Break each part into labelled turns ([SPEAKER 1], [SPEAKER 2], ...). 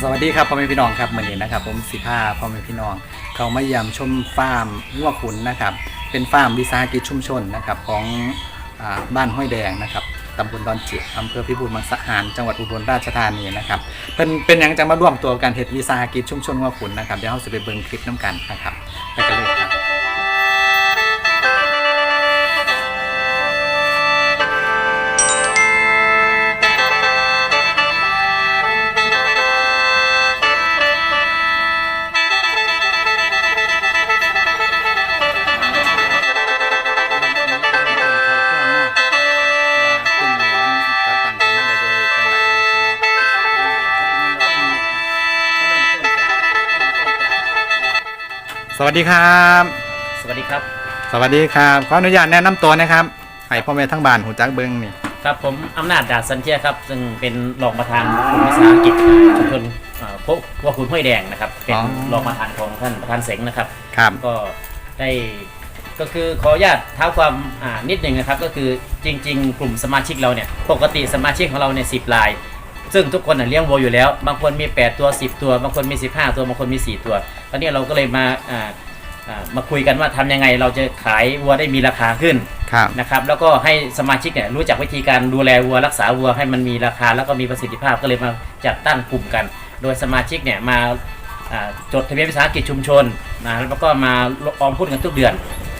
[SPEAKER 1] สวัสดีครับพ่อแม่พี่น้องครับเหมือนนี้นะครับ ผมสิภาพ่อแม่พี่น้อง เขามาเยี่ยมชมฟาร์มงัวขุนนะครับ เป็นฟาร์มวิสาหกิจชุมชนนะครับของอาบ้านห้วยแดงนะครับตำบลดอนจิตอำเภอพิบูลมังสะหาร จังหวัดอุบลราชธานีนะครับเป็นเป็นหยังจะมาร่วมตัวกันเห็ดวิสาหกิจชุมชนงัวขุนนะครับเดี๋ยวเราจะไปเบิ่งคลิปน้ำกันนะครับไปกันเลยครับ วัสดีครับ
[SPEAKER 2] สวัสดีครับ
[SPEAKER 1] สวัสดีครับขออนุญาตแนะนำตัวนะครับให้พ่อแม่ทั้งบ้านหูจักเบิ้งนี่
[SPEAKER 2] ครับผมอำนาจดาษสันเทียครับ ซึ่งเป็นรองประธานกลุ่มวิสาหกิจชุมชนเอ่อพวกว่าคุณห้วยแดงนะครับ เป็นรองประธานของท่านประธานเสงนะครับ
[SPEAKER 1] ครับ
[SPEAKER 2] ก็ได้ก็คือขออนุญาตเท้าความอ่านิดหนึ่งนะครับ ก็คือจริง ๆ กลุ่มสมาชิกเราเนี่ยปกติสมาชิกของเราเนี่ยสิบราย ซึ่งทุกคนน่ะเลี้ยงวัวอยู่แล้ว บางคนมี 8 ตัว 10 ตัว บางคนมี 15 ตัว บางคนมี 4 ตัว ตอนนี้เราก็เลยมาอ่าอ่ามาคุยกันว่าทำยังไงเราจะขายวัวได้มีราคาขึ้น
[SPEAKER 1] ครับ
[SPEAKER 2] นะครับ แล้วก็ให้สมาชิกเนี่ยรู้จักวิธีการดูแลวัวรักษาวัวให้มันมีราคาแล้วก็มีประสิทธิภาพก็เลยมาจัดตั้งกลุ่มกัน โดยสมาชิกเนี่ยมาอ่าจดทะเบียนวิสาหกิจชุมชนนะแล้วก็มาออมหุ้นกันทุกเดือน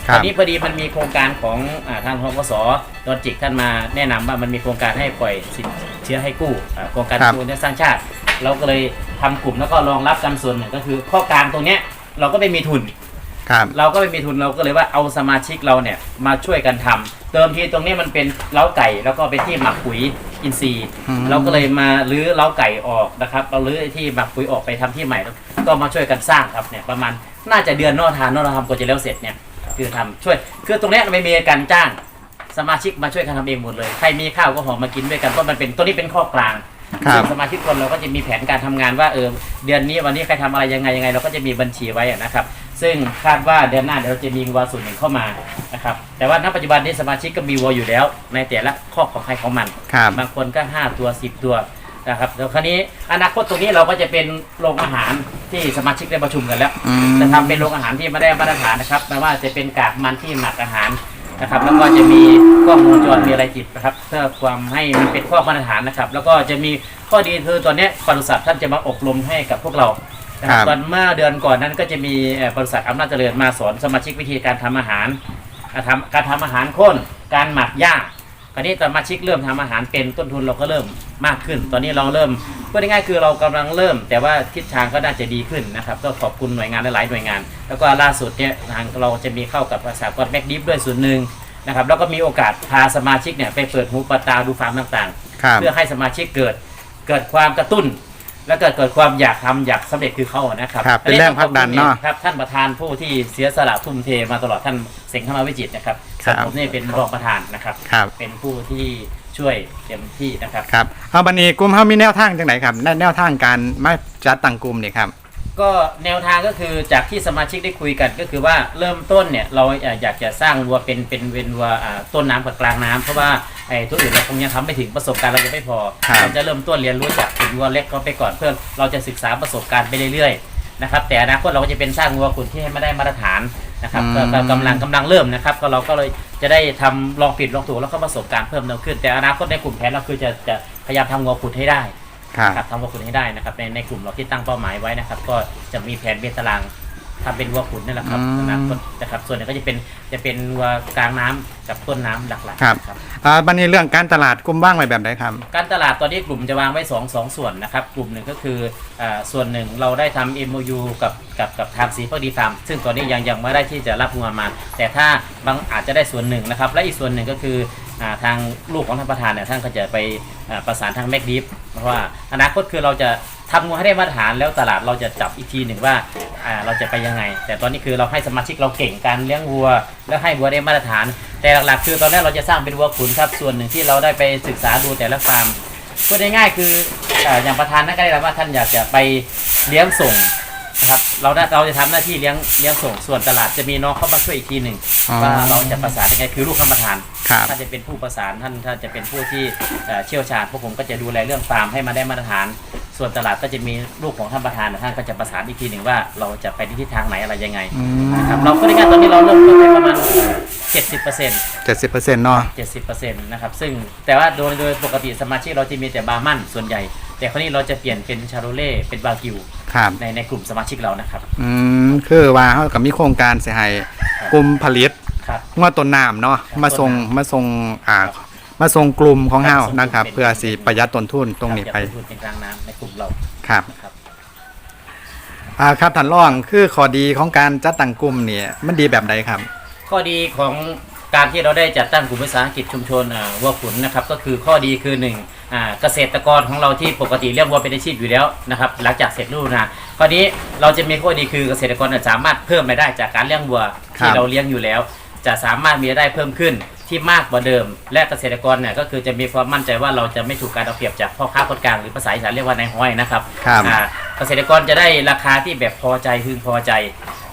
[SPEAKER 1] ค
[SPEAKER 2] ต
[SPEAKER 1] รั
[SPEAKER 2] อบนนี้พอดีมันมีโครงการของอาทางทกสดอนจิกท่านมาแนะนำว่ามันมีโครงการให้ปล่อยสินเชื้อให้กู้อ่าโครงการ
[SPEAKER 1] ครับ
[SPEAKER 2] กู้เนี่ยสร้างชาติ เราก็เลยทำกลุ่มแล้วก็รองรับกันส่วนหนึ่งก็คือข้อกลางตรงเนี้ยเราก็ไม่มีทุน
[SPEAKER 1] ครับ
[SPEAKER 2] เราก็ไม่มีทุนเราก็เลยว่าเอาสมาชิกเราเนี่ยมาช่วยกันทำเติมทีตรงนี้มันเป็นเล้าไก่แล้วก็เป็นที่หมักปุ๋ยอินทรีย์
[SPEAKER 1] อืม
[SPEAKER 2] เราก็เลยมาลื้อเล้าไก่ออกนะครับเราลื้อไอ้ที่หมักปุ๋ยออกไปทำที่ใหม่แล้วก็มาช่วยกันสร้างครับเนี่ยประมาณน่าจะเดือนนอกทานนอกทำกว่าจะแล้วเสร็จเนี่ย คือทำช่วย คือตรงเนี้ยไม่มีการจ้าง สมาชิกมาช่วยกันทำเองหมดเลย ใครมีข้าวก็หอมมากินด้วยกันเพราะมันเป็นตัวนี้เป็นข้อกลาง
[SPEAKER 1] ครับ
[SPEAKER 2] ซึ่งสมาชิกคนเราก็จะมีแผนการทำงานว่าเออเดือนนี้วันนี้ใครทำอะไรยังไงยังไง เราก็จะมีบัญชีไว้อะนะครับ ซึ่งคาดว่าเดือนหน้าเดี๋ยวเราจะมีวัวส่วนหนึ่งเข้ามานะครับแต่ว่าณปัจจุบันนี้สมาชิกก็มีวัวอยู่แล้ว ในแต่ละข้อกของใครของมัน
[SPEAKER 1] ครับ
[SPEAKER 2] บางคนก็ 5 ตัว 10 ตัว นะครับแล้วคราวนี้อนาคตตรงนี้เราก็จะเป็นโรงอาหารที่สมาชิกได้ประชุมกันแล้ว
[SPEAKER 1] อืม
[SPEAKER 2] จะทำเป็นโรงอาหารที่ไม่ได้มาตรฐานนะครับไม่ว่าจะเป็นกากมันที่หมักอาหารนะครับ แล้วก็จะมีกล้องวงจรมีอะไรติดนะครับเพื่อความให้มันเป็นข้อมาตรฐานนะครับ แล้วก็จะมีข้อดีคือตอนเนี้ยปศุสัตว์ท่านจะมาอบรมให้กับพวกเรานะค
[SPEAKER 1] ครั
[SPEAKER 2] รับ บตอนเมื่อเดือนก่อนนั้นก็จะมีเอ่อบริษัทอำนาจเจริญมาสอนสมาชิกวิธีการทำอาหารการทำการทำอาหารข้นการหมักย่าง คราวนี้สมาชิกเริ่มทำอาหารเป็นต้นทุนเราก็เริ่มมากขึ้น ตอนนี้เราเริ่มพูดง่ายๆคือเรากำลังเริ่ม แต่ว่าทิศทางก็น่าจะดีขึ้นนะครับ ก็ขอบคุณหน่วยงานหลายๆหน่วยงาน แล้วก็ล่าสุดเนี่ยทางเราจะมีเข้ากับภาษากรแม็กดิฟด้วยส่วนหนึ่งนะครับแล้วก็มีโอกาสพาสมาชิกเนี่ยไปเปิดหูเปิดตาดูฟาร์มต่างๆ
[SPEAKER 1] ครับ
[SPEAKER 2] เพื่อให้สมาชิกเกิดเกิดความกระตุ้น และเกิดเกิดความอยากทำอยากสำเร็จคือเขาอะนะครับ
[SPEAKER 1] ครับเป็นแรงผลักดันเนอะ
[SPEAKER 2] ครับท่านประธานผู้ที่เสียสละทุ่มเทมาตลอดท่านเสงห์ธรรมวิจิตรนะครับ
[SPEAKER 1] ครับ
[SPEAKER 2] ส่วนผมนี่เป็นรองประธานนะครับ
[SPEAKER 1] ครับ
[SPEAKER 2] เป็นผู้ที่ช่วยเต็มที่นะครับ
[SPEAKER 1] ครับเอาบันนี้กลุ่มเขามีแนวทางจังไหนครับแนแนวทางการมาจัดตั้งกลุ่มนี่ครับ
[SPEAKER 2] ก็แนวทางก็คือจากที่สมาชิกได้คุยกันก็คือว่าเริ่มต้นเนี่ยเราเอ่ออยากจะสร้างวัวเป็นเป็นเป็นวัวอ่าต้นน้ำกับกลางน้ำเพราะว่าไอ้ตัวอื่นเราคงยังทำไม่ถึงประสบการณ์เราจะไม่พอ
[SPEAKER 1] ครับ
[SPEAKER 2] เราจะเริ่มต้นเรียนรู้จากเป็นวัวเล็กเขาไปก่อนเพื่อเราจะศึกษาประสบการณ์ไปเรื่อยๆนะครับแต่อนาคตเราก็จะเป็นสร้างวัวขุนที่ให้ไม่ได้มาตรฐาน นะครับก็ก็กำลังกำลังเริ่มนะครับ ก็เราก็เลยจะได้ทำลองผิดลองถูกแล้วก็ประสบการณ์เพิ่มเติมขึ้น แต่อนาคตในกลุ่มแผนเราคือจะจะพยายามทำวัวขุนให้ได้
[SPEAKER 1] ครับ
[SPEAKER 2] ครับทำวัวขุนให้ได้นะครับในในกลุ่มเราที่ตั้งเป้าหมายไว้นะครับ ก็จะมีแผนเป็นตาราง ทำเป็นวัวขุนนั่นแหละครับ
[SPEAKER 1] อืม
[SPEAKER 2] อนาคตนะครับ ส่วนหนึงก็จะเป็นจะเป็นวัวกลางน้ำกับต้นน้ำหลักๆ
[SPEAKER 1] ครับ
[SPEAKER 2] ครับ
[SPEAKER 1] อ่าบันนี้เรื่องการตลาดกลุ่มว่างไว้แบบไหนครับ
[SPEAKER 2] การตลาดตอนนี้กลุ่มจะวางไว้2องสองส่วนนะครับ กลุ่มหนึ่งก็คืออาส่วนหนึ่งเราได้ทำ MOU กับกับกับทางสีพักดีฟาร์มซึ่งตอนนี้ยังยังไม่ได้ที่จะรับงวมา แต่ถ้าบางอาจจะได้ส่วนหนึ่งนะครับ และอีกส่วนหนึ่งก็คืออาทางลูกของท่านประธานเนี่ยท่านก็จะไปอ่าประสานทางแมกดิฟเพราะว่าอนาคตคือเราจะ ทำงวให้ได้มาตรฐานแล้วตลาดเราจะจับอีกทีหนึ่งว่าอ่าเราจะไปยังไง แต่ตอนนี้คือเราให้สมาชิกเราเก่งการเลี้ยงวัว แล้วให้วัวได้มาตรฐาน แต่หลักๆ คือตอนแรกเราจะสร้างเป็นวัวขุนครับส่วนหนึ่งที่เราได้ไปศึกษาดูแต่ละฟาร์มพูดง่ายๆคืออ่าอย่างประธานนั่นก็ได้รับว่าท่านอยากจะไปเลี้ยงส่ง นะครับเราได้เราจะทำหน้าที่เลี้ยงเลี้ยงส่งส่วนตลาดจะมีน้องเข้ามาช่วยอีกทีหนึ่ง
[SPEAKER 1] อ๋อ
[SPEAKER 2] ว่าเราจะประสานยังไงคือลูกค้าประธาน
[SPEAKER 1] ครับ
[SPEAKER 2] ท่านจะเป็นผู้ประสานท่านท่านจะเป็นผู้ที่เอ่อเชี่ยวชาญพวกผมก็จะดูแลเรื่องฟาร์มให้มาได้มาตรฐาน ส่วนตลาดก็จะมีลูกของท่านประธานท่านก็จะประสานอีกทีหนึ่งว่าเราจะไปในทิศทางไหนอะไรยังไง
[SPEAKER 1] อืม
[SPEAKER 2] นะครับเราก็ได้งานตอนนี้เราเริ่มต้นไปประมาณ 70%เเจ็
[SPEAKER 1] ดสิบเปอร์เซ็นต์เนาะ
[SPEAKER 2] 70%นะครับ ซึ่งแต่ว่าโดยโดยปกติสมาชิกเราจะมีแต่บาร์มันส่วนใหญ่ แต่คราวนี้เราจะเปลี่ยนเป็นชาโรเล่เป็นบาร์กิว
[SPEAKER 1] ครับ
[SPEAKER 2] ในในกลุ่มสมาชิกเรานะครับ
[SPEAKER 1] อืมคือว่าเขากับมีโครงการเสียให้กลุ่มผลิต
[SPEAKER 2] ครับ
[SPEAKER 1] งวดต้นน้ำเนาะ
[SPEAKER 2] ครับ
[SPEAKER 1] มาส่ง
[SPEAKER 2] ต้นน้ำ
[SPEAKER 1] มาส่งอ่า มาส่งกลุ่มของเฮา
[SPEAKER 2] ครับส่ง
[SPEAKER 1] นะครับ
[SPEAKER 2] เป็น
[SPEAKER 1] เพื่อสิประหยัดต้นทุนตรงนี้ไป
[SPEAKER 2] อยากพูดเป็นกลางน้ำในกลุ่มเรา
[SPEAKER 1] ครับ
[SPEAKER 2] นะครับ
[SPEAKER 1] อ่าครับท่านรองคือข้อดีของการจัดตั้งกลุ่มเนี่ยมันดีแบบใดครับ
[SPEAKER 2] ข้อดีของ การที่เราได้จัดตั้งกลุ่มวิสาหกิจชุมชนอ่าวัวขุนนะครับก็คือข้อดีคือหนึ่งอ่าเกษตรกรของเราที่ปกติเลี้ยงวัวเป็นอาชีพอยู่แล้วนะครับหลังจากเสร็จฤดูนาข้อนี้เราจะมีข้อดีคือเกษตรกรจะสามารถเพิ่มรายได้จากการเลี้ยงวัว
[SPEAKER 1] ครั
[SPEAKER 2] ที่
[SPEAKER 1] บ
[SPEAKER 2] เราเลี้ยงอยู่แล้ว จะสามารถมีรายได้เพิ่มขึ้น ที่มากกว่าเดิม และเกษตรกรเนี่ยก็คือจะมีความมั่นใจว่าเราจะไม่ถูกการเอาเปรียบจากพ่อค้าคนกลางหรือภาษาอีสานเรียกว่านายห้อยนะครับ
[SPEAKER 1] ครับ
[SPEAKER 2] อ่าเกษตรกรจะได้ราคาที่แบบพอใจพึงพอใจ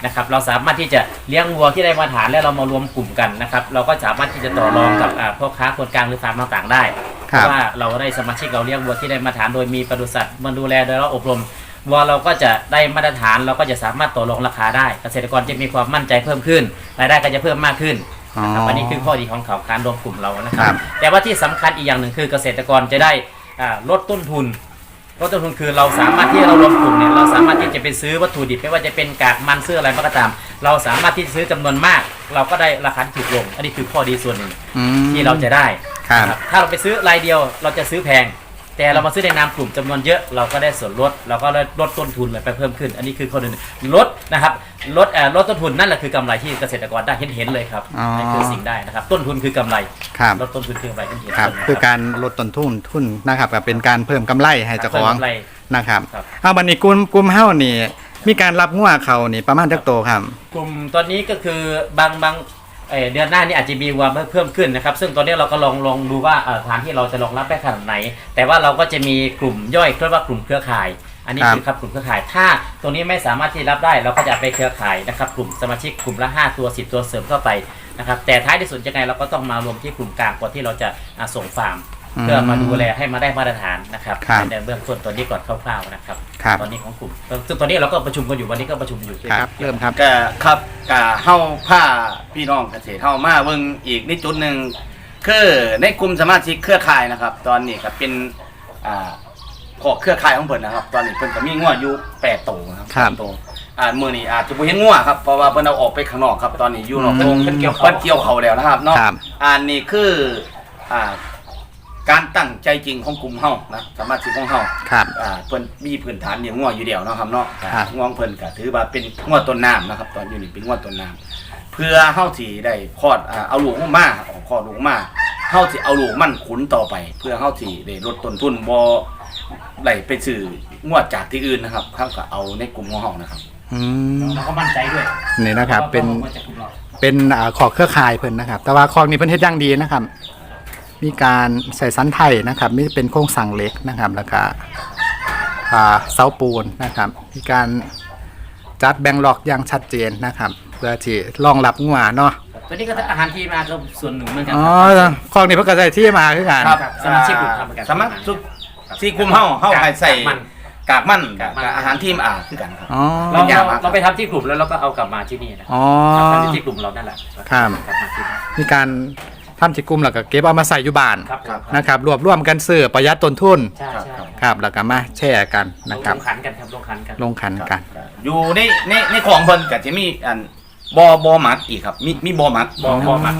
[SPEAKER 2] นะครับเราสามารถที่จะเลี้ยงวัวที่ได้มาตรฐานและเรามารวมกลุ่มกันนะครับเราก็สามารถที่จะต่อรองกับอ่าพ่อค้าคนกลางหรือฟาร์มต่างๆได้เพ
[SPEAKER 1] ครับ
[SPEAKER 2] ราะว่าเราได้สมาชิกเราเลี้ยงวัวที่ได้มาตรฐานโดยมีปศุสัตว์มาดูแลโดยเราอบรมวัวเราก็จะได้มาตรฐานเราก็จะสามารถต่อรองราคาได้ เกษตรกรจะมีความมั่นใจเพิ่มขึ้นรายได้ก็จะเพิ่มมากขึ้น
[SPEAKER 1] อ๋อ
[SPEAKER 2] นะครับอันนี้คือข้อดีของเขาการรวมกลุ่มเรานะค
[SPEAKER 1] ครั
[SPEAKER 2] รับ บ แต่ว่าที่สำคัญอีกอย่างหนึ่งคือเกษตรกรจะได้อ่าลดต้นทุนลดต้นทุนคือเราสามารถที่เรารวมกลุ่มเนี่ยเราสามารถที่จะไปซื้อวัตถุดิบไม่ว่าจะเป็นกากมันซื้ออะไรก็ตาม เราสามารถที่จะซื้อจำนวนมาก เราก็ได้ราคาที่ถูกลง อันนี้คือข้อดีส่วนหนึ่ง
[SPEAKER 1] อืม
[SPEAKER 2] ที่เราจะได้
[SPEAKER 1] ครับ
[SPEAKER 2] นะถ้าเราไปซื้อรายเดียวเราจะซื้อแพง แต่เรามาซื้อในนามกลุ่มจำนวนเยอะเราก็ได้ส่วนลดเราก็ได้ลดต้นทุนไปเพิ่มขึ้น อันนี้คือข้อหนึ่งลดนะครับลดเอ่อลดต้นทุนนั่นแหละคือกำไรที่เกษตรกรได้เห็นเห็นๆเลยครับ
[SPEAKER 1] อ๋อ
[SPEAKER 2] นั่นคือสิ่งได้นะครับ ต้นทุนคือกำไร
[SPEAKER 1] ครับ
[SPEAKER 2] ลดต้นทุนคือกำไรเห็นเห็นๆ
[SPEAKER 1] ครับ
[SPEAKER 2] เลยนะ
[SPEAKER 1] คือการลดต้นทุนทุนนะครับก็เป็นการเพิ่มกำไรให้เจ้าของ
[SPEAKER 2] กำไร
[SPEAKER 1] นะครับ
[SPEAKER 2] ครับ
[SPEAKER 1] เอาบัดนี้กลุ่มกลุ่มเฮานี่ มีการรับงัวเขานี่ประมาณจักโตครับ
[SPEAKER 2] กลุ่มตอนนี้ก็คือบางบาง เอ่อเดือนหน้านี่อาจจะมีวัวเพิ่มขึ้นนะครับ ซึ่งตอนนี้เราก็ลองลองดูว่าเอ่อฐานที่เราจะรองรับได้ขนาดไหน แต่ว่าเราก็จะมีกลุ่มย่อยเรียกว่ากลุ่มเครือข่าย อันนี้
[SPEAKER 1] ครับ
[SPEAKER 2] คือครับกลุ่มเครือข่าย ถ้าตรงนี้ไม่สามารถที่รับได้เราก็จะเอาไปเครือข่ายนะครับ กลุ่มสมาชิกกลุ่มละ 5 ตัว 10 ตัวเสริมเข้าไปนะครับ แต่ท้ายที่สุดยังไงเราก็ต้องมารวมที่กลุ่มกลางก่อนที่เราจะอะส่งฟาร์ม เพื่อมาดูแลให้มาได้มาตรฐานนะครับ
[SPEAKER 1] ครับ
[SPEAKER 2] ในเบื้องต้นตัวนี้ก่อนคร่าวๆนะครับ
[SPEAKER 1] ครับ
[SPEAKER 2] ตอนนี้ของกลุ่มซึ่งตอนนี้เราก็ประชุมกันอยู่วันนี้ก็ประชุมอยู่
[SPEAKER 1] ครับ เริ่มครับ
[SPEAKER 3] ก็ครับก็เฮาผ้าพี่น้องเกษตรเฮามาเบิ่งอีกในจุดหนึ่งคือในกลุ่มสมาชิกเครือข่ายนะครับ ตอนนี้ก็เป็นอ่าพวกเครือข่ายของเพิ่นนะครับ ตอนนี้เพิ่นก็มีงัวอยู่8ตัวนะครับ
[SPEAKER 1] ครับ
[SPEAKER 3] แปดตัวอ่ามื้อนี้อาจจะบ่เห็นงัวครับเพราะว่าเพิ่นเอาออกไปข้างนอกครับตอนนี้อยู่นอก
[SPEAKER 1] อืม
[SPEAKER 3] โรงเพิ่นเกี่ยวเพิ่นเกี่ยวเขาแล้วนะครับเนาะ
[SPEAKER 1] ครับ
[SPEAKER 3] อันนี้คืออ่า การตั้งใจจริงของกลุ่มเฮานะสมาชิกของเฮา
[SPEAKER 1] ครับ
[SPEAKER 3] อ่าเพิ่นมีพื้นฐานเลี้ยงงัวอยู่เดียวเนาะครับเนาะ
[SPEAKER 1] ครับ
[SPEAKER 3] งัวของเพิ่นก็ถือว่าเป็นงัวต้นน้ำนะครับ ตอนอยู่นี่เป็นงัวต้นน้ำเพื่อเฮาสิได้คลอดอ่าเอาลูกออกมาออกคลอดลูกมาเฮาสิเอาลูกมันขุนต่อไป เพื่อเฮาสิได้ลดต้นทุนบ่ไหลไปซื้องวดจากที่อื่นนะครับเฮาก็เอาในกลุ่มของเฮานะครับ
[SPEAKER 1] อืม
[SPEAKER 2] เราก็มั่นใจด้วย
[SPEAKER 1] นี่นะครับ เป็น
[SPEAKER 2] ว่าจะกลุ่มเรา
[SPEAKER 1] เป็นอ่าขอกเครือข่ายเพิ่นนะครับ แต่ว่าขอกนี้เพิ่นเฮ็ดอย่างดีนะครับ มีการใส่สันไทยนะครับมีเป็นโครงสร้างเหล็กนะครับแล้วก็อ่าเสาปูนนะครับ มีการจัดแบ่งล็อกอย่างชัดเจนนะครับ เพื่อที่รองรับงัวเนาะ
[SPEAKER 2] ตัวนี้ก็อาหารที่มาก็ส่วนหนึ่งเหมือนกั
[SPEAKER 1] อ๋อขอกนี้เพิ่นก็ใส่ที่มาคือกัน
[SPEAKER 3] ครับ
[SPEAKER 2] สมาชิกกลุ่มทำเหมือนกัน
[SPEAKER 3] สมาชิกที่กลุ่มเฮาเฮาให้ใส่
[SPEAKER 2] กากมัน
[SPEAKER 3] กากมัน
[SPEAKER 2] กากมัน
[SPEAKER 3] กับอาหารทีมอาคือกันครับ
[SPEAKER 1] อ๋อ
[SPEAKER 2] เรา
[SPEAKER 3] เป็นอย่างมาก
[SPEAKER 2] เราไปทำที่กลุ่มแล้วเราก็เอากลับมาที่นี่นะ
[SPEAKER 1] อ๋อ
[SPEAKER 2] ทำที่กลุ่มเรานั่นแหละ
[SPEAKER 1] ครับ
[SPEAKER 2] กลับมาที่นี่
[SPEAKER 1] มีการ ทำที่กลุ่มแล้วก็เก็บเอามาใส่อยู่บ้าน
[SPEAKER 2] ครับครับ
[SPEAKER 1] นะครับรวบรวมกันซื้อประหยัดต้นทุน
[SPEAKER 2] ใช่ใช่
[SPEAKER 1] ครับแล้วก็มาแชร์กัน
[SPEAKER 2] ล
[SPEAKER 1] นะ
[SPEAKER 2] ง
[SPEAKER 1] ครับ
[SPEAKER 2] ขันกันครับลงขันกัน
[SPEAKER 1] ลงขันกัน
[SPEAKER 3] อยู่ในในในของเพิ่นก็จะมีอันบ่บ่หมักอีกครับ มีมีบ่หมัก
[SPEAKER 2] บอบอหมัก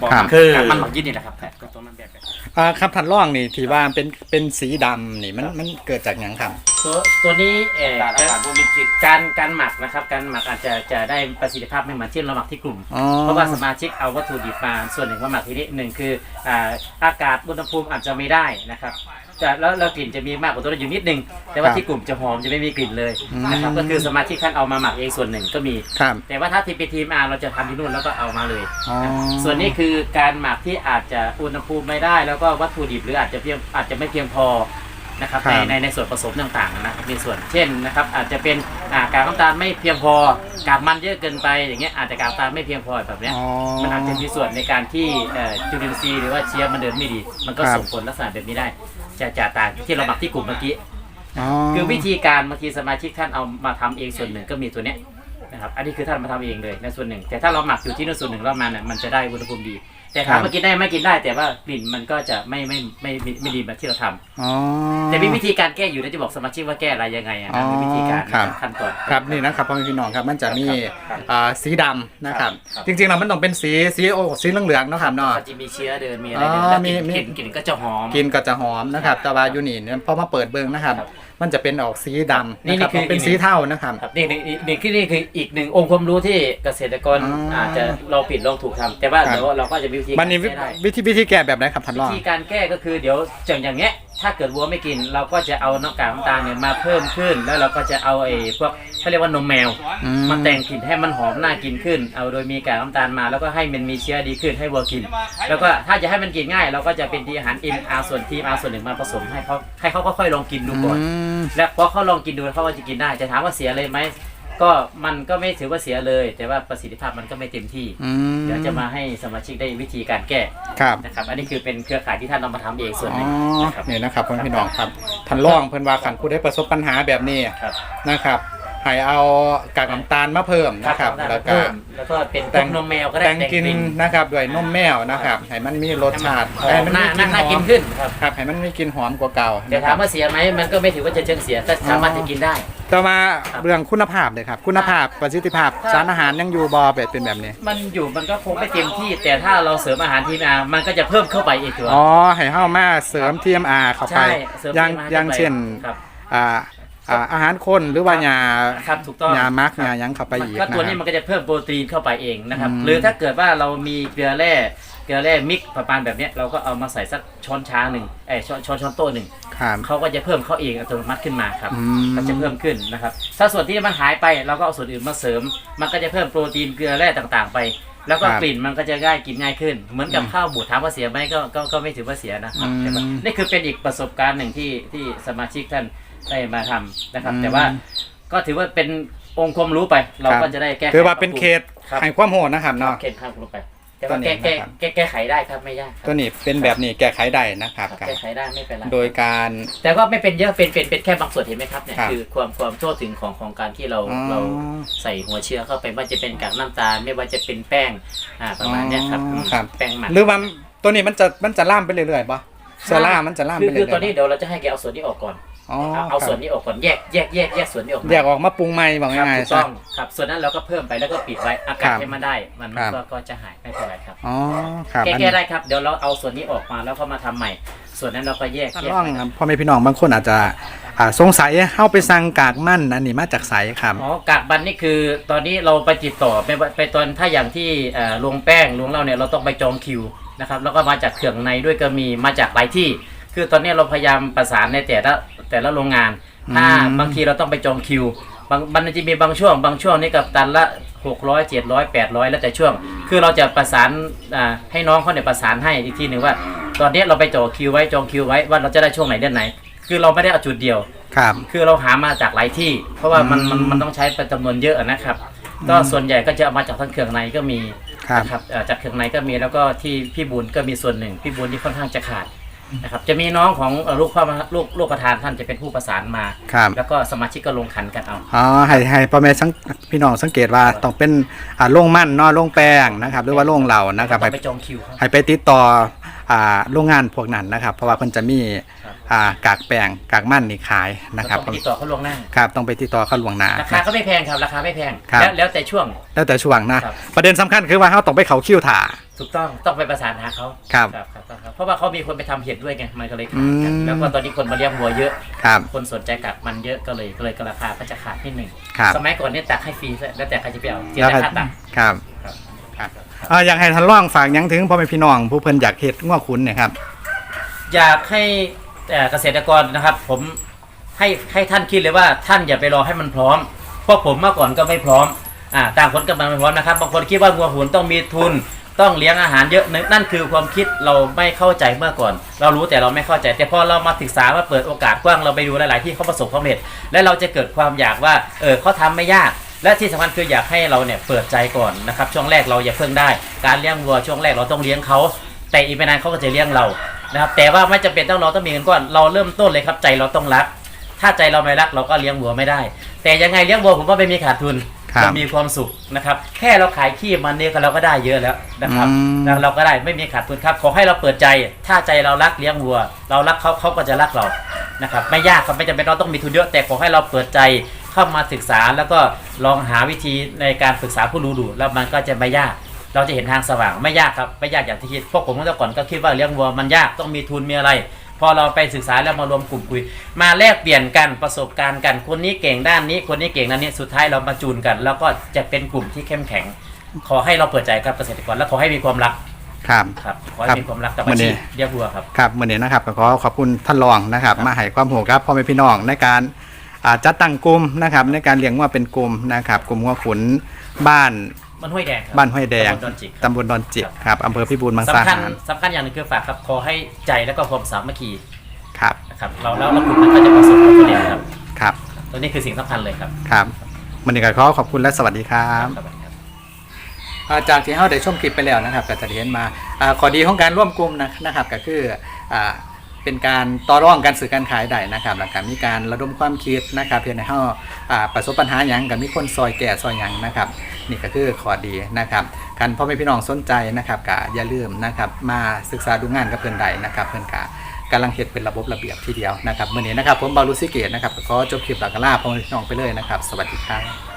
[SPEAKER 2] บอห
[SPEAKER 1] ครั
[SPEAKER 2] มั
[SPEAKER 1] บ
[SPEAKER 2] ก
[SPEAKER 3] คือ
[SPEAKER 2] การมันหมักยึดนี่แหละครับก็ตัวมันแบบแบบ
[SPEAKER 1] อ่าครับทันร่องนี่ที่ว่าเป็นเป็นสีดำนี่มันมันเกิดจากหยังครับ
[SPEAKER 2] ตัวตัวนี้เอ่อ
[SPEAKER 3] การอาหารพวกมีจิต
[SPEAKER 2] การการหมักนะครับ การหมักอาจจะจะได้ประสิทธิภาพไม่เหมือนที่เราหมักที่กลุ่ม
[SPEAKER 1] อ๋อ
[SPEAKER 2] เพราะว่าสมาชิกเอาวัตถุดิบมาส่วนหนึ่งมาหมักที่นี่หนึ่งคืออ่าอากาศอุณหภูมิอาจจะไม่ได้นะครับ จะแล้วแล้วกลิ่นจะมีมากกว่าตัวนั้นอยู่นิดนึง แต่ว่า
[SPEAKER 1] ครับ
[SPEAKER 2] ที่กลุ่มจะหอมจะไม่มีกลิ่นเลย
[SPEAKER 1] อืม
[SPEAKER 2] นะครับก็คือสมาชิกท่านเอามาหมักเองส่วนหนึ่งก็มี
[SPEAKER 1] ครับ
[SPEAKER 2] แต่ว่าถ้าทีเป็นทีมอาเราจะทำที่นู่นแล้วก็เอามาเลย
[SPEAKER 1] อ๋อ
[SPEAKER 2] ส่วนนี้คือการหมักที่อาจจะอุณหภูมิไม่ได้ แล้วก็วัตถุดิบหรืออาจจะเพียงอาจจะไม่เพียงพอนะครับ
[SPEAKER 1] ครับ
[SPEAKER 2] ในในในส่วนผสมต่างๆนะครับมีส่วนเช่นนะครับอาจจะเป็นอ่ากากน้ำตาลไม่เพียงพอกากมันเยอะเกินไปอย่างเงี้ยอาจจะกากน้ำตาลไม่เพียงพอแบบเนี้ย
[SPEAKER 1] อ๋อ
[SPEAKER 2] มันอาจจะมีส่วนในการที่เอ่อจุลินทรีย์หรือว่าเชื้อมันเดินไม่ดี มันก็
[SPEAKER 1] ครับ
[SPEAKER 2] ส่งผลลักษณะแบบนี้ได้ จะจะต่างที่เราหมักที่กลุ่มเมื่อกี้
[SPEAKER 1] อ๋อ
[SPEAKER 2] คือวิธีการบางทีสมาชิกท่านเอามาทำเองส่วนหนึ่งก็มีตัวเนี้ยนะครับ อันนี้คือท่านมาทำเองเลยในส่วนหนึ่ง แต่ถ้าเราหมักอยู่ที่นู่นส่วนหนึ่งแล้วมันน่ะมันจะได้อุณหภูมิดี แต่ถามว่ากินได้ไหม่กินได้ แต่ว่ากลิ่นมันก็จะไม่ไม่ไม่ไม่ไม่ดีแบบที่เราทำ
[SPEAKER 1] อ๋อ
[SPEAKER 2] แต่มีวิธีการแก้อยู่นะจะบอกสมาชิกว่าแก้อะไรยังไงอะนะมีวิธีการ
[SPEAKER 1] ครับ
[SPEAKER 2] ขั้นตอน
[SPEAKER 1] ครับนี่นะครับพ่อแม่พี่น้องครับมันจะมี
[SPEAKER 2] ครับ
[SPEAKER 1] อ่าสีดำนะครับ
[SPEAKER 2] ครับ
[SPEAKER 1] จริงๆแล้วมันต้องเป็นสีสีโอ้สีเหลืองๆเนาะครับเนาะ
[SPEAKER 2] ก็จะมีเชื้อเดินมีอะไร
[SPEAKER 1] อ๋อ
[SPEAKER 2] เดินแล้ว
[SPEAKER 1] มี
[SPEAKER 2] กลิ่น
[SPEAKER 1] มี
[SPEAKER 2] กลิ่นกลิ่นก็จะหอม
[SPEAKER 1] กินก็จะหอมนะครับแต่ว่าอยู่นี่เนี่ยพอมาเปิดเบิ้งนะครับ
[SPEAKER 2] ครับ
[SPEAKER 1] มันจะเป็นออกสีดำ
[SPEAKER 2] นี่
[SPEAKER 1] นะครับ
[SPEAKER 2] นี่คือ
[SPEAKER 1] เป็นสีเทานะครับ
[SPEAKER 2] ครับนี่นี่นี่นี่คือนี่คืออีกหนึ่งองค์ความรู้ที่เกษตรกร
[SPEAKER 1] อ๋ออ
[SPEAKER 2] อาจจะลองผิดลองถูกทำแต่ว่า
[SPEAKER 1] ครับ
[SPEAKER 2] เดี๋ยวเราก็จะมีวิธี
[SPEAKER 1] มันนี่วิ
[SPEAKER 2] แก้ได้
[SPEAKER 1] วิธีวิธีแก้แบบไหนครับท่านร
[SPEAKER 2] วิ
[SPEAKER 1] อง
[SPEAKER 2] ธีการแก้ก็คือเดี๋ยวอย่างอย่างเงี้ย ถ้าเกิดวัวไม่กิน เราก็จะเอาน้ำกากน้ำตาลเนี่ยมาเพิ่มขึ้น แล้วเราก็จะเอาไอ้พวกเขาเรียกว่านมแมว
[SPEAKER 1] อื
[SPEAKER 2] มาแต่งกลิ่นให้มันหอมน่ากินขึ้น เอาโดยมีกากน้ำตาลมา แล้วก็ให้มันมีเชื้อดีขึ้นให้วัวกิน แล้วก็ถ้าจะให้มันกินง่าย เราก็จะเป็นทีอาหาร MR ส่วนที R ส่วนหนึ่งมาผสมให้เขาให้เขาค่อยๆลองกินดูก่อน
[SPEAKER 1] อืม
[SPEAKER 2] และพอเขาลองกินดูเขาก็จะกินได้จะถามว่าเสียเลยไหม ก็มันก็ไม่ถือว่าเสียเลย แต่ว่าประสิทธิภาพมันก็ไม่เต็มที่
[SPEAKER 1] อืม
[SPEAKER 2] เดี๋ยวจะมาให้สมาชิกได้วิธีการแก้
[SPEAKER 1] ครับ
[SPEAKER 2] นะครับ อันนี้คือเป็นเครือข่ายที่ท่านเอามาทำเองส่วนห
[SPEAKER 1] อ๋
[SPEAKER 2] นึ่ง
[SPEAKER 1] อ
[SPEAKER 2] นะครับ
[SPEAKER 1] นี่นะครับพ่อแม่พี่น้องครับท่านรองเพิ่นว่าขันผู้ได้ประสบปัญหาแบบนี้
[SPEAKER 2] ครับ
[SPEAKER 1] นะครับ ให้เอากากน้ำตาลมาเพิ่มนะครับ
[SPEAKER 2] แล้
[SPEAKER 1] แล้วว
[SPEAKER 2] ก็
[SPEAKER 1] ก็
[SPEAKER 2] แล้วก็เป็น
[SPEAKER 1] แต่
[SPEAKER 2] ต้
[SPEAKER 1] ง
[SPEAKER 2] มนมแมวก็ได้
[SPEAKER 1] แต่งกิน
[SPEAKER 2] ลิ่
[SPEAKER 1] นะครับด้วยนมแมวนะครับให้มันมีรสชาติ
[SPEAKER 2] หอ
[SPEAKER 1] ให้
[SPEAKER 2] ม
[SPEAKER 1] มัน
[SPEAKER 2] น่า
[SPEAKER 1] มีก
[SPEAKER 2] น่า
[SPEAKER 1] ลิ่นห
[SPEAKER 2] น่ากิ
[SPEAKER 1] อนม
[SPEAKER 2] ขึ้นครับ
[SPEAKER 1] ครับให้มันมีกลิ่นหอมกว่าเก่า
[SPEAKER 2] แต่ถามว่าเสียไหมมันก็ไม่ถือว่าจะเชิงเสียแต่สามารถจะกินได้
[SPEAKER 1] ต่อมา
[SPEAKER 2] ครับ
[SPEAKER 1] เรื่องคุณภาพเลยครับ คุณภาพประสิทธิภาพ
[SPEAKER 2] ครับ
[SPEAKER 1] สารอาหารยังอยู่บอแบบเป็นแบบนี้
[SPEAKER 2] มันอยู่มันก็คงไม่เต็มที่ แต่ถ้าเราเสริมอาหารทีมามันก็จะเพิ่มเข้าไปอีกตัว
[SPEAKER 1] อ๋อให้เฮามาเสริม TMR เข้าไป
[SPEAKER 2] ใช่เสริม
[SPEAKER 1] อย่าง
[SPEAKER 2] TMR
[SPEAKER 1] อย่างเช่น
[SPEAKER 2] ครับ
[SPEAKER 1] อ่า อ่าอาหารคนหรือว่ายา
[SPEAKER 2] ครับถูกต้อง
[SPEAKER 1] ยามัก
[SPEAKER 2] ครับ
[SPEAKER 1] ยาหยังเข้าไปอีก
[SPEAKER 2] ก็
[SPEAKER 1] นะ
[SPEAKER 2] ตัวนี้
[SPEAKER 1] ค
[SPEAKER 2] มั
[SPEAKER 1] รับ
[SPEAKER 2] นก็จะเพิ่มโปรตีนเข้าไปเองนะครับ
[SPEAKER 1] อืม
[SPEAKER 2] หรือถ้าเกิดว่าเรามีเกลือแร่เกลือแร่มิกซ์ประมาณแบบเนี้ยเราก็เอามาใส่สักช้อนชาหนึ่งเอ้ยช้อนช้อนช้อนโต๊ะหนึ่ง
[SPEAKER 1] ครับ
[SPEAKER 2] เขาก็จะเพิ่มเข้าเองอัตโนมัติขึ้นมาครับ
[SPEAKER 1] อืม
[SPEAKER 2] ก็จะเพิ่มขึ้นนะครับ ถ้าส่วนที่มันหายไปเราก็เอาส่วนอื่นมาเสริม มันก็จะเพิ่มโปรตีนเกลือแร่ต่างๆ ไป แล้วก็
[SPEAKER 1] ครับ
[SPEAKER 2] กลิ่นมันก็จะง่ายกินง่ายขึ้น เหมือนกับ
[SPEAKER 1] อืม
[SPEAKER 2] ข้าวบูดถามว่าเสียไหมก็ก็ก็ไม่ถือว่าเสียนะครับ
[SPEAKER 1] อืม
[SPEAKER 2] ใช่ปะนี่คือเป็นอีกประสบการณ์หนึ่งที่ที่สมาชิกท่าน ได้มาทำนะครับ
[SPEAKER 1] อืม
[SPEAKER 2] แต่ว่าก็ถือว่าเป็นองค์ความรู้ไป เราก็จะได้แก้ไข
[SPEAKER 1] ถือว่าเป็นเขต
[SPEAKER 2] ครับ
[SPEAKER 1] ให้ความโหดนะครับ
[SPEAKER 2] ครับ
[SPEAKER 1] เนาะ
[SPEAKER 2] เขตข้ามลงไป แต่
[SPEAKER 1] ตัว
[SPEAKER 2] ว่า
[SPEAKER 1] นี้
[SPEAKER 2] แก้แก้
[SPEAKER 1] นะครับ
[SPEAKER 2] แก้แก้ไขได้ครับไม่ยากครับ
[SPEAKER 1] ตัวนี้เป็นแบบนี้แก้ไขได้นะครับ
[SPEAKER 2] ครับแก้ไขได้ไม่เป็นไร
[SPEAKER 1] โดยการ
[SPEAKER 2] แต่ก็ไม่เป็นเยอะเป็นเป็นเป็นแค่บางส่วนเห็นไหมครับเนี่ย
[SPEAKER 1] ครับ
[SPEAKER 2] คือความความทั่วถึงของของการที่เรา
[SPEAKER 1] อ๋อ
[SPEAKER 2] เราใส่หัวเชื้อเข้าไปไม่ว่าจะเป็นกากน้ำตาลไม่ว่าจะเป็นแป้งอ่าประมาณเนี้ยครับ
[SPEAKER 1] อ๋อครับ
[SPEAKER 2] แป้งหมัก
[SPEAKER 1] หรือว่าตัวนี้มันจะมันจะล่ามไปเรื่อยๆปะเซล่ามันจะล่าม
[SPEAKER 2] คื
[SPEAKER 1] ไป
[SPEAKER 2] อ
[SPEAKER 1] เรื่
[SPEAKER 2] คือ
[SPEAKER 1] อยๆ
[SPEAKER 2] ตอนนี้เดี๋ยวเราจะให้แกเอาส่วนนี้ออกก่อน
[SPEAKER 1] อ๋อ
[SPEAKER 2] เอาเอา
[SPEAKER 1] ค
[SPEAKER 2] ส่ว
[SPEAKER 1] รั
[SPEAKER 2] น
[SPEAKER 1] บ
[SPEAKER 2] นี้ออกก่อนแยกแยกแยกแยกส่วนนี้ออกมา
[SPEAKER 1] แยกออกมาปรุงใหม่บอก
[SPEAKER 2] ครับ
[SPEAKER 1] ง่าย
[SPEAKER 2] ถูก
[SPEAKER 1] ๆซะ
[SPEAKER 2] ต้องครับส่วนนั้นเราก็เพิ่มไปแล้วก็ปิดไว้อากาศ
[SPEAKER 1] ครับ
[SPEAKER 2] ให้มันได้มัน
[SPEAKER 1] ครับ
[SPEAKER 2] ก็ก็จะหายไม่เป็นไรครับ
[SPEAKER 1] อ๋อครับ
[SPEAKER 2] แก้
[SPEAKER 1] อัน
[SPEAKER 2] แก้
[SPEAKER 1] นี้
[SPEAKER 2] ได้ครับเดี๋ยวเราเอาส่วนนี้ออกมาแล้วก็มาทำใหม่ ส่วนนั้นเราก็แยก
[SPEAKER 1] ท่าน
[SPEAKER 2] แยก
[SPEAKER 1] ร่อง
[SPEAKER 2] ไป
[SPEAKER 1] ครับพ่อแม่พี่น้องบางคนอาจจะอ่าสงสัยเข้าไปสั่งกากมั่นอันนี้มาจากไสครับ
[SPEAKER 2] อ๋อกากบันนี่คือตอนนี้เราไปติดต่อไปไปตอนถ้าอย่างที่เอ่อลงแป้งลงเราเนี่ยเราต้องไปจองคิวนะครับแล้วก็มาจากเครื่องในด้วยก็มีมาจากหลายที่ คือตอนนี้เราพยายามประสานในแต่ละ แต่ละโรงงานถ้า
[SPEAKER 1] อืม
[SPEAKER 2] บางทีเราต้องไปจองคิวบางมันจะมีบางช่วง บางช่วงนี่กับตันละ 600 700 800 แล้วแต่ช่วง คือเราจะประสานอ่าให้น้องเขาเนี่ยประสานให้อีกทีหนึ่งว่า ตอนนี้เราไปจองคิวไว้จองคิวไว้ว่าเราจะได้ช่วงไหนเดือนไหน คือเราไม่ได้เอาจุดเดียว
[SPEAKER 1] ครับ
[SPEAKER 2] คือเราหามาจากหลายที่ เพราะว่ามัน
[SPEAKER 1] อืม
[SPEAKER 2] มันมันต้องใช้เป็นจำนวนเยอะนะครับ ก็ส่วนใหญ่ก็จะเอามาจากทั้งเครื่องในก็มี
[SPEAKER 1] ครับ
[SPEAKER 2] นะครับเอ่อจากเครื่องในก็มีแล้วก็ที่พี่บุญก็มีส่วนหนึ่งพี่บุญที่ค่อนข้างจะขาด นะครับจะมีน้องของเอ่อลูกพ่อมาลูกลูกประธานท่านจะเป็นผู้ประสานมา
[SPEAKER 1] ครับ
[SPEAKER 2] แล้วก็สมาชิกก็ลงขันกันเอา
[SPEAKER 1] อ๋อให้ให้พ่อแม่สังพี่น้องสังเกตว่าต้องเป็นอ่าโรงมั่นเนาะโรงแป้งนะครับ หรือว่าโรงเหล่านะครับ
[SPEAKER 2] ต้
[SPEAKER 1] ให้
[SPEAKER 2] องไปจองคิวครับ
[SPEAKER 1] ให้ไปติดต่อ อ่าโรงงานพวกนั้นนะครับ เพราะว่าเพิ่นจะมี
[SPEAKER 2] ครับ
[SPEAKER 1] อ่ากากแป้งกากมั่นนี่ขายนะ
[SPEAKER 2] เรา
[SPEAKER 1] ครับ
[SPEAKER 2] ต้องไปติดต่อเขาลวงหน้า
[SPEAKER 1] ครับต้องไปติดต่อเข้าหลวงหนา
[SPEAKER 2] ราคาก็ไม่แพงครับราคาไม่แพง
[SPEAKER 1] ครับ
[SPEAKER 2] แล้วแล้วแต่ช่วง
[SPEAKER 1] แล้วแต่ช่วงนะครับประเด็นสำคัญคือว่าเขาต้องไปเขาคิ้วถ่า
[SPEAKER 2] ถูกต้องต้องไปประสานหาเขา
[SPEAKER 1] ครับ
[SPEAKER 2] ครับครับครับเพราะว่าเขามีคนไปทำเห็ดด้วยไงมันก็เลยขาดกัน
[SPEAKER 1] อืม
[SPEAKER 2] แล้วก็ตอนนี้คนมาเลี้ยงวัวเยอะ
[SPEAKER 1] ครับ
[SPEAKER 2] คนสนใจกักมันเยอะก็เลยก็เลยก็ราคาก็จะขาดนิดหนึ่ง
[SPEAKER 1] ครับ
[SPEAKER 2] สมัยก่อนเนี่ยตักให้ฟรีซะแล้วแต่ใครจะไปเอาเสีย
[SPEAKER 1] แล้ว
[SPEAKER 2] แต่
[SPEAKER 1] ก็
[SPEAKER 2] ค่าตัก
[SPEAKER 1] ครับ
[SPEAKER 2] ครับ
[SPEAKER 1] ครับ อ่าอยากให้ท่านร่องฝากหยังถึงพ่อแม่พี่น้อง ผู้เพิ่นอยากเฮ็ดง้อคุณเนี่ยครับ
[SPEAKER 2] อยากให้เอ่อเกษตรกรนะครับ ผมให้ให้ท่านคิดเลยว่าท่านอย่าไปรอให้มันพร้อม เพราะผมเมื่อก่อนก็ไม่พร้อมอ่าต่างคนก็มาไม่พร้อมนะครับบางคนคิดว่าวัวหุนต้องมีทุนต้องเลี้ยงอาหารเยอะนั่นนั่นคือความคิดเราไม่เข้าใจเมื่อก่อน เรารู้แต่เราไม่เข้าใจ แต่พอเรามาศึกษาว่าเปิดโอกาสกว้างเราไปดูหลาย ๆ ที่เขาประสบความสำเร็จและเราจะเกิดความอยากว่าเออเขาทำไม่ยาก และที่สำคัญคืออยากให้เราเนี่ยเปิดใจก่อนนะครับช่วงแรกเราอย่าเพิ่งได้ การเลี้ยงวัวช่วงแรกเราต้องเลี้ยงเขาแต่อีกไม่นานเขาก็จะเลี้ยงเรานะครับแต่ว่าไม่จำเป็นต้องเราต้องมีเงินก้อนเราเริ่มต้นเลยครับใจเราต้องรัก ถ้าใจเราไม่รักเราก็เลี้ยงวัวไม่ได้ แต่ยังไงเลี้ยงวัวผมว่าไม่มีขาดทุน
[SPEAKER 1] ครับ
[SPEAKER 2] เรามีความสุขนะครับแค่เราขายขี้มันเนี่ยก็เราก็ได้เยอะแล้วนะครับ
[SPEAKER 1] อืม
[SPEAKER 2] แล้วเราก็ได้ไม่มีขาดทุนครับขอให้เราเปิดใจ ถ้าใจเรารักเลี้ยงวัว เรารักเขาเขาก็จะรักเรานะครับไม่ยากครับไม่จำเป็นเราต้องมีทุนเยอะแต่ขอให้เราเปิดใจ เข้ามาศึกษาแล้วก็ลองหาวิธีในการปรึกษาผู้รู้ดู แล้วมันก็จะไม่ยาก เราจะเห็นทางสว่างไม่ยากครับไม่ยากอย่างที่คิดพวกผมเมื่อก่อนก็คิดว่าเลี้ยงวัวมันยากต้องมีทุนมีอะไร พอเราไปศึกษาแล้วมารวมกลุ่มคุย มาแลกเปลี่ยนกันประสบการณ์กันคนนี้เก่งด้านนี้ คนนี้เก่งด้านนี้สุดท้ายเรามาจูนกัน แล้วก็จะเป็นกลุ่มที่เข้มแข็ง ขอให้เราเปิดใจกับเกษตรกรและขอให้มีความรัก
[SPEAKER 1] ครับ
[SPEAKER 2] ครับขอให้
[SPEAKER 1] ครับ
[SPEAKER 2] มีความรักกับ
[SPEAKER 1] วั
[SPEAKER 2] อาน
[SPEAKER 1] นี้
[SPEAKER 2] ชีพเลี้ยงวัวครับ
[SPEAKER 1] ครับวันนี้นะครับก็ขอขอบคุณท่านรองนะครับ มาให้ความรู้ครับพ่อแม่พี่น้องในการอ่า จัดตั้งกลุ่มนะครับ ในการเลี้ยงว่าเป็นกลุ่มนะครับกลุ่มหัวขุนบ้าน
[SPEAKER 2] มันห้วยแดงครับ
[SPEAKER 1] บ้านห้วยแดง
[SPEAKER 2] ตำบลดอนจิกครับ
[SPEAKER 1] ตำบลดอนจิกครับอำเภอพิบูลมังสา
[SPEAKER 2] สำคัญ
[SPEAKER 1] หาร
[SPEAKER 2] สำคัญอย่างหนึงคือฝากครับขอให้ใจและก็ความสามัคคี
[SPEAKER 1] ครับ
[SPEAKER 2] นะครับเราแล้วเรากลุ่มนั้นก็จะประสบความสำเร็จครับ
[SPEAKER 1] ครับ
[SPEAKER 2] ตัวนี้คือสิ่งสำคัญเลยครับ
[SPEAKER 1] ครับวันนี้ก็ขอขอบคุณและสวัสดีครับ
[SPEAKER 2] สวัสดีครับ
[SPEAKER 1] อ่าจากที่เราได้ชมคลิปไปแล้วนะครับก็จะได้เห็นมาอาข้อดีของการร่วมกลุ่มนะนะครับก็คืออ่า เป็นการต่อรองการสื่อการขายได้นะครับแล้วก็มีการระดมความคิดนะครับเพื่อให้เราอ่าประสบปัญหาหยังกับมีคนซอยแก่ซอยหยังนะครับนี่ก็คือข้อดีนะครับการพ่อแม่พี่น้องสนใจนะครับก็อย่าลืมนะครับมาศึกษาดูงานกับเพื่อนใดนะครับเพื่อนกากำลังเฮ็ดเป็นระบบระเบียบทีเดียวนะครับมื่อนี้นะครับผมบารุสิเกตนะครับก็ขอจบคลิปหลักลาพ่อแม่พี่น้องไปเลยนะครับ สวัสดีครับ